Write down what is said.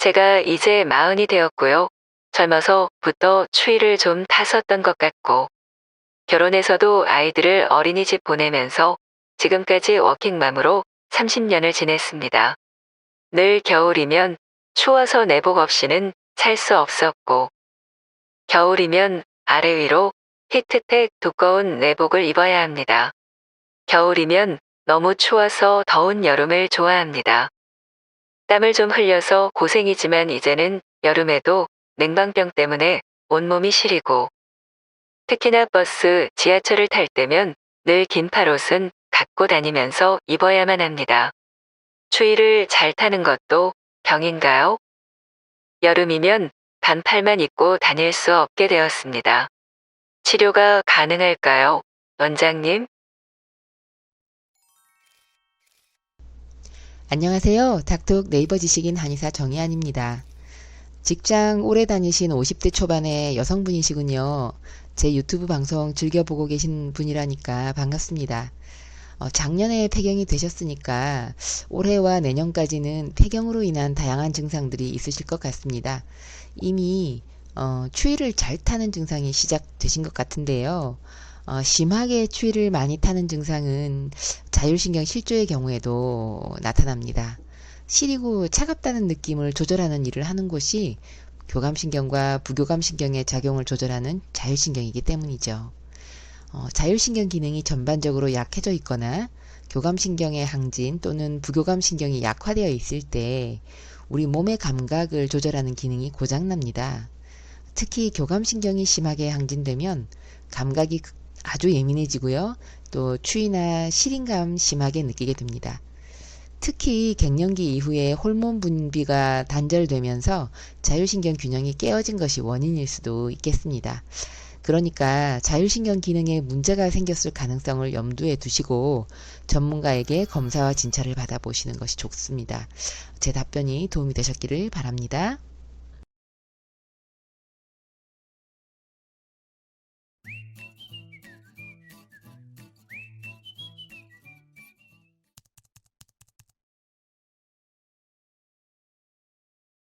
제가 이제 마흔이 되었고요. 젊어서부터 추위를 좀 탔었던 것 같고, 결혼해서도 아이들을 어린이집 보내면서 지금까지 워킹맘으로 30년을 지냈습니다. 늘 겨울이면 추워서 내복 없이는 살 수 없었고, 겨울이면 아래 위로 히트텍 두꺼운 내복을 입어야 합니다. 겨울이면 너무 추워서 더운 여름을 좋아합니다. 땀을 좀 흘려서 고생이지만 이제는 여름에도 냉방병 때문에 온몸이 시리고 특히나 버스, 지하철을 탈 때면 늘 긴 팔옷은 갖고 다니면서 입어야만 합니다. 추위를 잘 타는 것도 병인가요? 여름이면 반팔만 입고 다닐 수 없게 되었습니다. 치료가 가능할까요? 원장님? 안녕하세요. 닥톡 네이버 지식인 한의사 정희안입니다. 직장 오래 다니신 50대 초반의 여성분이시군요. 제 유튜브 방송 즐겨보고 계신 분이라니까 반갑습니다. 어, 작년에 폐경이 되셨으니까 올해와 내년까지는 폐경으로 인한 다양한 증상들이 있으실 것 같습니다. 이미 어, 추위를 잘 타는 증상이 시작되신 것 같은데요. 어, 심하게 추위를 많이 타는 증상은 자율신경 실조의 경우에도 나타납니다. 시리고 차갑다는 느낌을 조절하는 일을 하는 곳이 교감신경과 부교감신경의 작용을 조절하는 자율신경이기 때문이죠. 어, 자율신경 기능이 전반적으로 약해져 있거나 교감신경의 항진 또는 부교감신경이 약화되어 있을 때 우리 몸의 감각을 조절하는 기능이 고장납니다. 특히 교감신경이 심하게 항진되면 감각이 아주 예민해지고요. 또 추위나 시린감 심하게 느끼게 됩니다. 특히 갱년기 이후에 호르몬 분비가 단절되면서 자율신경 균형이 깨어진 것이 원인일 수도 있겠습니다. 그러니까 자율신경 기능에 문제가 생겼을 가능성을 염두에 두시고 전문가에게 검사와 진찰을 받아보시는 것이 좋습니다. 제 답변이 도움이 되셨기를 바랍니다.